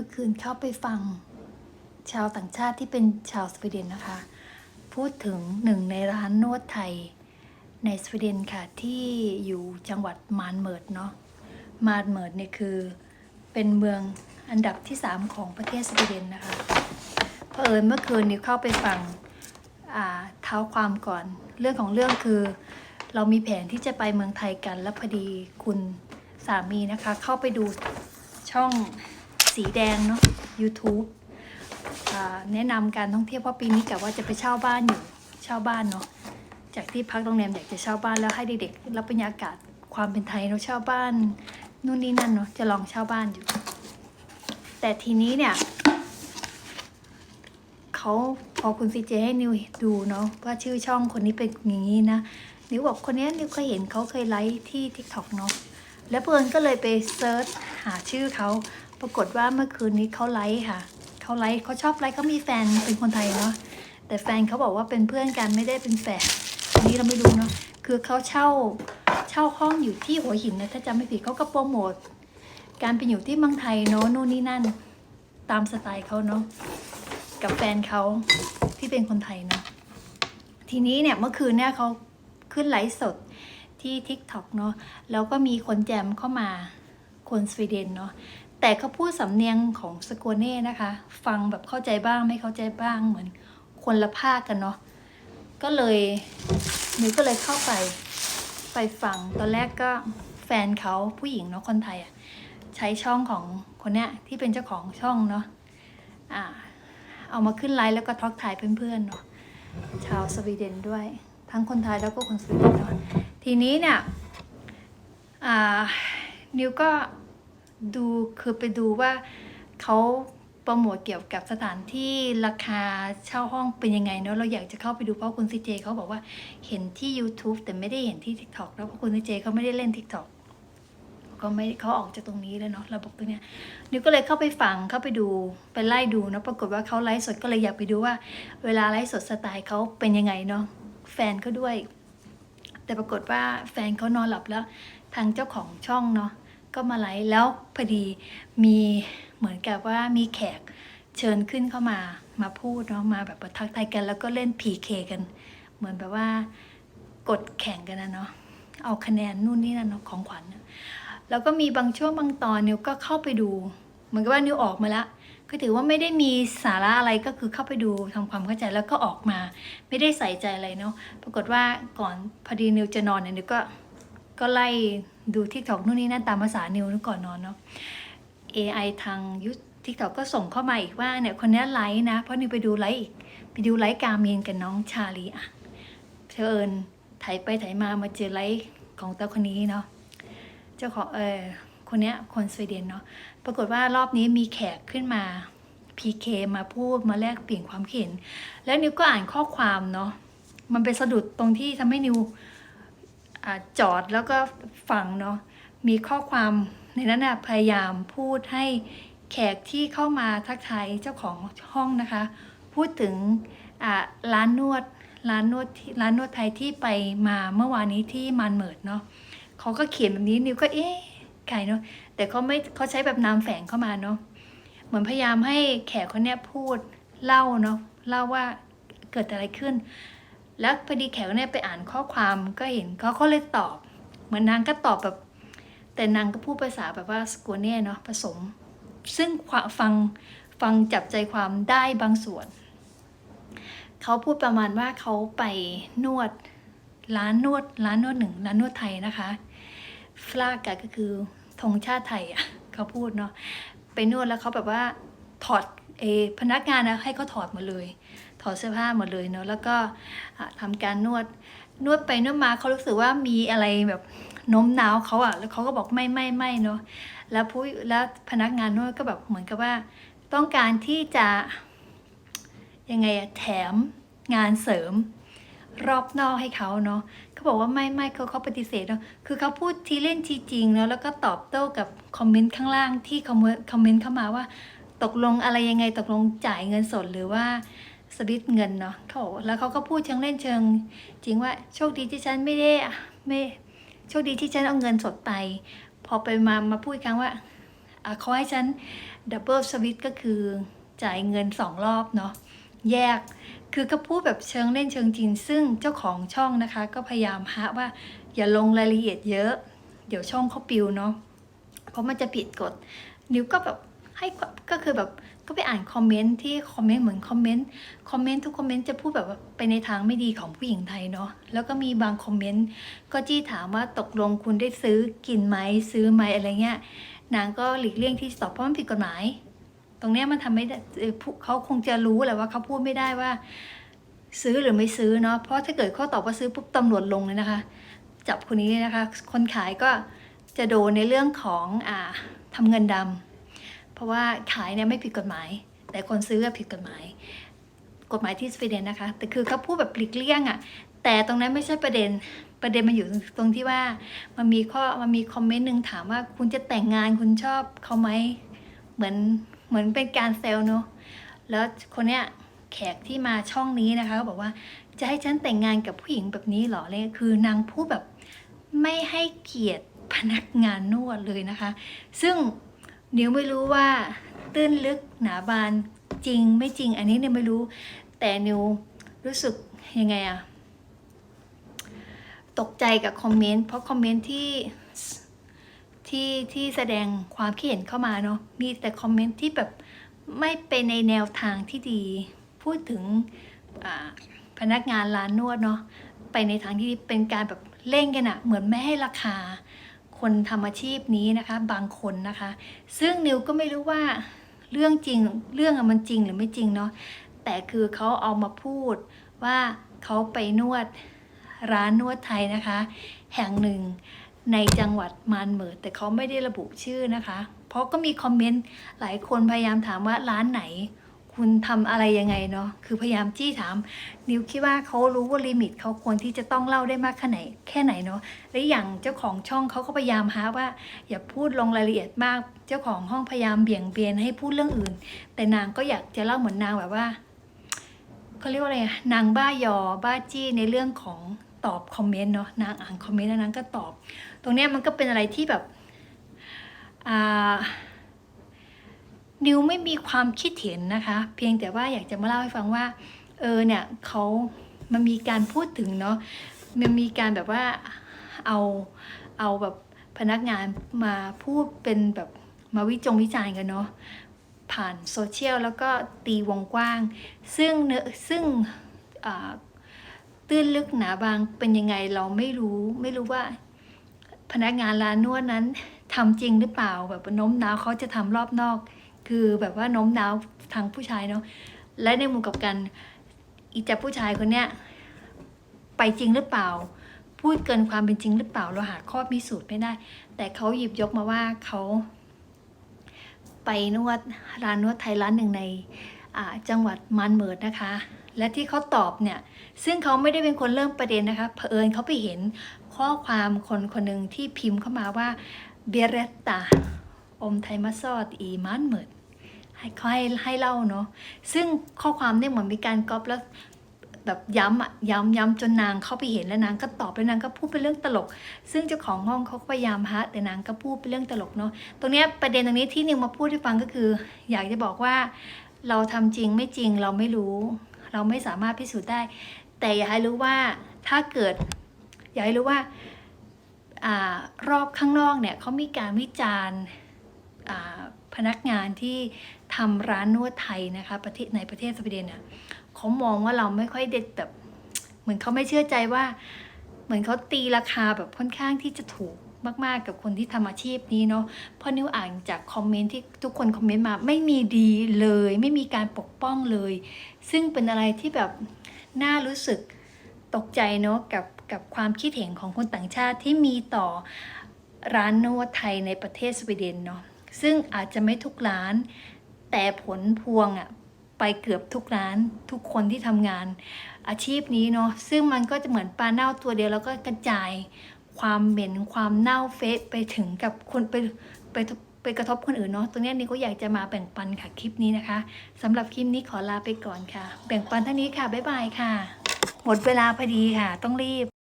มื่อคืนเข้าไปฟัง ชาวต่างชาติที่เป็นชาวสวีเดนนะคะ พูดถึงหนึ่งในร้านนวดไทย ในสวีเดนค่ะที่อยู่จังหวัดมานเมิร์ดเนาะมานเมิร์ดเนี่ยคือเป็นเมืองอันดับที่ 3 ของประเทศสวีเดนนะคะเผอิญเมื่อคืนนี้เข้าไปฟังเท้าความก่อน เรื่องของเรื่องคือ เรามีแผนที่จะไปเมืองไทยกันแล้วพอดีคุณสามีนะคะ เข้าไปดูช่อง สีแดงเนาะ YouTube แนะนำการท่องเที่ยวเพราะปีนี้กะว่าจะไปเช่าบ้านอยู่เช่าบ้านเนาะจากที่พักโรงแรมอยากจะเช่าบ้านแล้วให้เด็กๆรับบรรยากาศความเป็นไทยเนาะเช่าบ้านนู่นนี่นั่นเนาะจะลองเช่าบ้านอยู่ แต่ทีนี้เนี่ยเขาพอคุณซีเจให้นิวดูเนาะว่าชื่อช่องคนนี้เป็นอย่างนี้นะนิวบอกคนนี้นิวเคยเห็นเขาเคยไลฟ์ที่ TikTok เนาะแล้วเพื่อนก็เลยไปเซิร์ชหาชื่อเขา ปรากฏว่าเมื่อคืนนี้เขาไลฟ์ค่ะเขาไลฟ์เขาชอบไลฟ์เขามีแฟนเป็นคนไทยเนาะแต่แฟนเขาบอกว่าเป็นเพื่อนกันไม่ได้เป็นแฟนอันนี้เราไม่รู้เนาะคือเขาเช่าเช่าห้องอยู่ที่หัวหินนะถ้าจำไม่ผิดเขาก็โปรโมทการเป็นอยู่ที่เมืองไทยเนาะนู่นนี่นั่นตามสไตล์เขาเนาะกับแฟนเขาที่เป็นคนไทยเนาะทีนี้เนี่ยเมื่อคืนเนี่ยเขาขึ้นไลฟ์สดที่ TikTok เนาะแล้วก็มีคนแจมเข้ามาคนสวีเดนเนาะ แต่เขาพูดสำเนียงของสโกเน่นะคะ ฟังแบบเข้าใจบ้างไม่เข้าใจบ้างเหมือนคนละภาคกันเนาะก็เลยหนูก็เลยเข้าไปไปฟังตอนแรกก็แฟนเขาผู้หญิงเนาะคนไทยอะใช้ช่องของคนเนี้ยที่เป็นเจ้าของช่องเนาะอ่าเอามาขึ้นไลฟ์แล้วก็ทักทายเพื่อนๆเนาะชาวสวีเดนด้วย ทั้งคนไทยแล้วก็คนสวีเดนเนาะทีนี้เนี่ยอ่านิวก็ ดูคือไปดูว่าเขาโปรโมทเกี่ยวกับสถานที่ราคาเช่าห้องเป็นยังไงเนาะเราอยากจะเข้าไปดูเพราะคุณซีเจเขาบอกว่าเห็นที่ YouTube แต่ไม่ได้เห็นที่ TikTok แล้วเพราะคุณซีเจเขาไม่ได้เล่น TikTok ก็ไม่เขาออกจากตรงนี้แล้วเนาะระบบตรงเนี้ยนิวก็เลยเข้าไปฟังเข้าไปดูไปไล่ดูนะปรากฏว่าเขาไลฟ์สดก็เลยอยากไปดูว่า เวลาไลฟ์สดสไตล์เขาเป็นยังไงเนาะแฟนเขาด้วย แต่ปรากฏว่าแฟนเขานอนหลับแล้วทางเจ้าของช่องเนาะ ก็มาไลฟ์แล้วพอดีมีเหมือนกับว่ามีแขกเชิญขึ้นเข้ามามาพูดเนาะมาแบบทักทายกัน แล้วก็เล่น PK กัน เหมือนแบบว่ากดแข่งกันนะเนาะเอาคะแนนนู่นนี่นั่นเนาะของขวัญแล้วก็มีบางช่วงบางตอนนิวก็เข้าไปดูเหมือนกับว่านิวออกมาแล้วก็ถือว่าไม่ได้มีสาระอะไรก็คือเข้าไปดูทำความเข้าใจแล้วก็ออกมา ไม่ได้ใส่ใจอะไรเนาะปรากฏว่าก่อนพอดีนิวจะนอนเนี่ยนิวก็ ก็ไล่ดูทิกตอกนู่นนี่นั่นตามภาษานิวนึกก่อนนอนเนาะ AI ทางยุทิกตอกก็ส่งเข้ามาอีกว่าเนี่ยคนนี้ไลฟ์นะ เพราะนิวไปดูไลฟ์อีกไปดูไลฟ์กาเมนกับน้องชาลีอะเชิญไถไปไถมามาเจอไลฟ์ของตาคนนี้เนาะเจ้าของเออคนเนี้ยคนสวีเดนเนาะปรากฏว่ารอบนี้มีแขกขึ้นมา PK มาพูดมาแลกเปลี่ยนความเห็น แล้วนิวก็อ่านข้อความเนาะมันไปสะดุดตรงที่ทำให้นิว จอดแล้วก็ฟังเนาะมีข้อความในนั้นนะพยายามพูดให้แขกที่เข้ามาทักทายเจ้าของห้องนะคะ พูดถึงร้านนวดร้านนวดร้านนวดไทยที่ไปมาเมื่อวานนี้ที่มันเหมิดเนาะเขาก็เขียนแบบนี้นิวก็เอ๊ะใครเนาะแต่เขาไม่เขาใช้แบบนามแฝงเข้ามาเนาะเหมือนพยายามให้แขกคนเนี้ยพูดเล่าเนาะเล่าว่าเกิดอะไรขึ้น แล้วพอดีแขกเนี้ยไปอ่านข้อความก็เห็นเขาเขาเลยตอบ เหมือนนางก็ตอบแบบ แต่นางก็พูดภาษาแบบว่าสกัวเน่เนาะผสม ซึ่งฟังฟังจับใจความได้บางส่วน เขาพูดประมาณว่าเขาไปนวดร้านนวดร้านนวดหนึ่งร้านนวดไทยนะคะฟลากะก็คือธงชาติไทยอะเขาพูดเนาะไปนวดแล้วเขาแบบว่าถอดเอพนักงานนะให้เขาถอดมดเลย อเสื้อผ้าหมดเลยเนาะแล้วก็อะทำการนวดนวดไปนวดมาเขารู้สึกว่ามีอะไรแบบโน้มน้าวเขาอะแล้วเขาก็บอกไม่ไม่ไม่เนาะแล้วผู้แล้วพนักงานนวดก็แบบเหมือนกับว่า ต้องการที่จะยังไงอะแถมงานเสริมรอบนอกให้เขาเนาะเขาบอกว่าไม่ไม่เขาเขาปฏิเสธเนาะคือเขาพูดทีเล่นทีจริงเนาะแล้วก็ตอบโต้กับคอมเมนต์ข้างล่างที่คอมเมนต์เข้ามาว่า ตกลงอะไรยังไงตกลงจ่ายเงินสดหรือว่า สลิปเงินเนาะเขาแล้วเขาก็พูดเชิงเล่นเชิง จริงว่าโชคดีที่ฉันไม่ได้ไม่โชคดีที่ฉันเอาเงินสดไป พอไปมามาพูดอีกครั้งว่าเขาให้ฉันดับเบิลสวิตก็คือจ่ายเงินสองรอบเนาะแยกคือก็พูดแบบเชิงเล่นเชิงจริง ซึ่งเจ้าของช่องนะคะ ก็พยายามหาว่าอย่าลงรายละเอียดเยอะ เดี๋ยวช่องเขาปิวเนาะเพราะมันจะผิดกฎนิวก็แบบ ให้ก็คือแบบก็ไปอ่านคอมเมนต์ที่คอมเมนต์เหมือนคอมเมนต์คอมเมนต์ทุกคอมเมนต์จะพูดแบบว่าไปในทางไม่ดีของผู้หญิงไทยเนาะแล้วก็มีบางคอมเมนต์ก็จี้ถามว่าตกลงคุณได้ซื้อกินไหมซื้อไหมอะไรเงี้ยนางก็หลีกเลี่ยงที่ตอบเพราะมันผิดกฎหมาย ตรงเนี้ยมันทำไม่ได้เขาคงจะรู้แหละว่าเขาพูดไม่ได้ว่า ซื้อหรือไม่ซื้อเนาะเพราะถ้าเกิดเขาตอบว่าซื้อปุ๊บตำรวจลงเลยนะคะ จับคนนี้นะคะ คนขายก็จะโดนในเรื่องของอ่าทำเงินดำ เพราะว่าขายเนี่ยไม่ผิดกฎหมาย แต่คนซื้อผิดกฎหมาย กฎหมายที่สวีเดนนะคะ แต่คือเขาพูดแบบปลีกเลี่ยงอะ่ะแต่ตรงนั้นไม่ใช่ประเด็นประเด็นมันอยู่ตรงที่ว่ามันมีข้อมันมีคอมเมนต์หนึ่งถามว่าคุณจะแต่งงานคุณชอบเขาไหมเหมือนเหมือนเป็นการเซลล์เนาะแล้วคนเนี้ยแขกที่มาช่องนี้นะคะก็บอกว่าจะให้ฉันแต่งงานกับผู้หญิงแบบนี้เหรอเลยคือนางพูดแบบไม่ให้เกียรติพนักงานนวดเลยนะคะ ซึ่ง นิวไม่รู้ว่าตื้นลึกหนาบานจริงไม่จริง อันนี้เนี่ยไม่รู้ แต่นิวรู้สึกยังไงอะตกใจกับคอมเมนต์เพราะคอมเมนต์ที่ที่ที่แสดงความคิดเห็นเข้ามาเนาะมีแต่คอมเมนต์ที่แบบไม่ไปในแนวทางที่ดี พูดถึงพนักงานร้านนวดเนาะไปในทางที่เป็นการแบบเล่นกันอะเหมือนไม่ให้ราคา คนทำอาชีพนี้นะคะ บางคนนะคะ ซึ่งนิวก็ไม่รู้ว่าเรื่องจริงเรื่องมันจริงหรือไม่จริงเนาะแต่คือเขาเอามาพูดว่าเขาไปนวดร้านนวดไทยนะคะ แห่งหนึ่งในจังหวัดมานเหมิดแต่เขาไม่ได้ระบุชื่อนะคะ เพราะก็มีคอมเมนต์หลายคนพยายามถามว่าร้านไหน คุณทำอะไรยังไงเนาะคือพยายามจี้ถาม นิวคิดว่าเขารู้ว่าลิมิตเขาควรที่จะต้องเล่าได้มากแค่ไหนแค่ไหนเนาะและอย่างเจ้าของช่องเขาก็พยายามหาว่า อย่าพูดลงรายละเอียดมาก เจ้าของห้องพยายามเบี่ยงเบนให้พูดเรื่องอื่น แต่นางก็อยากจะเล่าเหมือนนางแบบว่าเขาเรียกว่าอะไรอะนางบ้ายอบ้าจี้ในเรื่องของตอบคอมเมนต์เนาะนางอ่านคอมเมนต์แล้วนางก็ตอบ ตรงเนี้ยมันก็เป็นอะไรที่แบบอ่า นิวไม่มีความคิดเห็นนะคะ เพียงแต่ว่าอยากจะมาเล่าให้ฟังว่า เออเนี่ยเขามันมีการพูดถึงเนาะมันมีการแบบว่าเอาเอาแบบพนักงานมาพูดเป็นแบบมาวิจงวิจารณ์กันเนาะผ่านโซเชียลแล้วก็ตีวงกว้าง ซึ่งเนอซึ่งตื้นลึกหนาบางเป็นยังไงเราไม่รู้ไม่รู้ว่า พนักงานร้านนวดนั้นทำจริงหรือเปล่าแบบโน้มน้าวเขาจะทำรอบนอก คือแบบว่าโน้มน้าวทางผู้ชายเนาะและในมุมกับกันอีจับผู้ชายคนเนี้ยไปจริงหรือเปล่า พูดเกินความเป็นจริงหรือเปล่าเราหาข้อพิสูจน์ไม่ได้ แต่เขาหยิบยกมาว่าเขาไปนวดร้านนวดไทยร้านหนึ่งในจังหวัดมันเหมิดนะคะ และที่เขาตอบเนี่ย ซึ่งเขาไม่ได้เป็นคนเริ่มประเด็นนะคะเผอิญเขาไปเห็นข้อความคนคนหนึ่งที่พิมพ์เข้ามาว่าเบเรตตาอมไทยมาซอดอีมันเหมิด ให้เขาให้ให้เล่าเนาะซึ่งข้อความเนี่ยเหมือนมีการก๊อปแล้วแบบย้ำอะย้ำย้ำจนนางเข้าไปเห็นแล้วนางก็ตอบแล้วนางก็พูดเป็นเรื่องตลก ซึ่งเจ้าของห้องเขาพยายามฮะแต่นางก็พูดเป็นเรื่องตลกเนาะตรงเนี้ยประเด็นตรงนี้ที่นิวมาพูดให้ฟังก็คือ อยากจะบอกว่าเราทำจริงไม่จริงเราไม่รู้ เราไม่สามารถพิสูจน์ได้ แต่อยากให้รู้ว่าถ้าเกิด อยากให้รู้ว่าอารอบข้างนอกเนี่ยเขามีการวิจารณ์ พนักงานที่ทำร้านนวดไทยนะคะประเทศในประเทศสวีเดนน่ะเขามองว่าเราไม่ค่อยเด็ดแบบเหมือนเขาไม่เชื่อใจว่า เหมือนเขาตีราคาแบบค่อนข้างที่จะถูกมาก ๆ กับคนที่ทำอาชีพนี้เนาะเพราะนิวอ่านจากคอมเมนต์ที่ทุกคนคอมเมนต์มาไม่มีดีเลย ไม่มีการปกป้องเลย ซึ่งเป็นอะไรที่แบบน่ารู้สึกตกใจเนาะกับกับความคิดเห็นของคนต่างชาติที่มีต่อร้านนวดไทยในประเทศสวีเดนเนาะ ซึ่งอาจจะไม่ทุกร้าน แต่ผลพวงอะไปเกือบทุกร้านทุกคนที่ทำงาน อาชีพนี้เนาะซึ่งมันก็จะเหมือนปลาเน่าตัวเดียวแล้วก็กระจายความเหม็นความเน่าเฟะไปถึงกับคนไปไปไปกระทบคนอื่นเนาะตรงนี้นี่ก็อยากจะมาแบ่งปันค่ะคลิปนี้นะคะสำหรับคลิปนี้ขอลาไปก่อนค่ะ แบ่งปันเท่านี้ค่ะบ๊ายบายค่ะ หมดเวลาพอดีค่ะ ต้องรีบ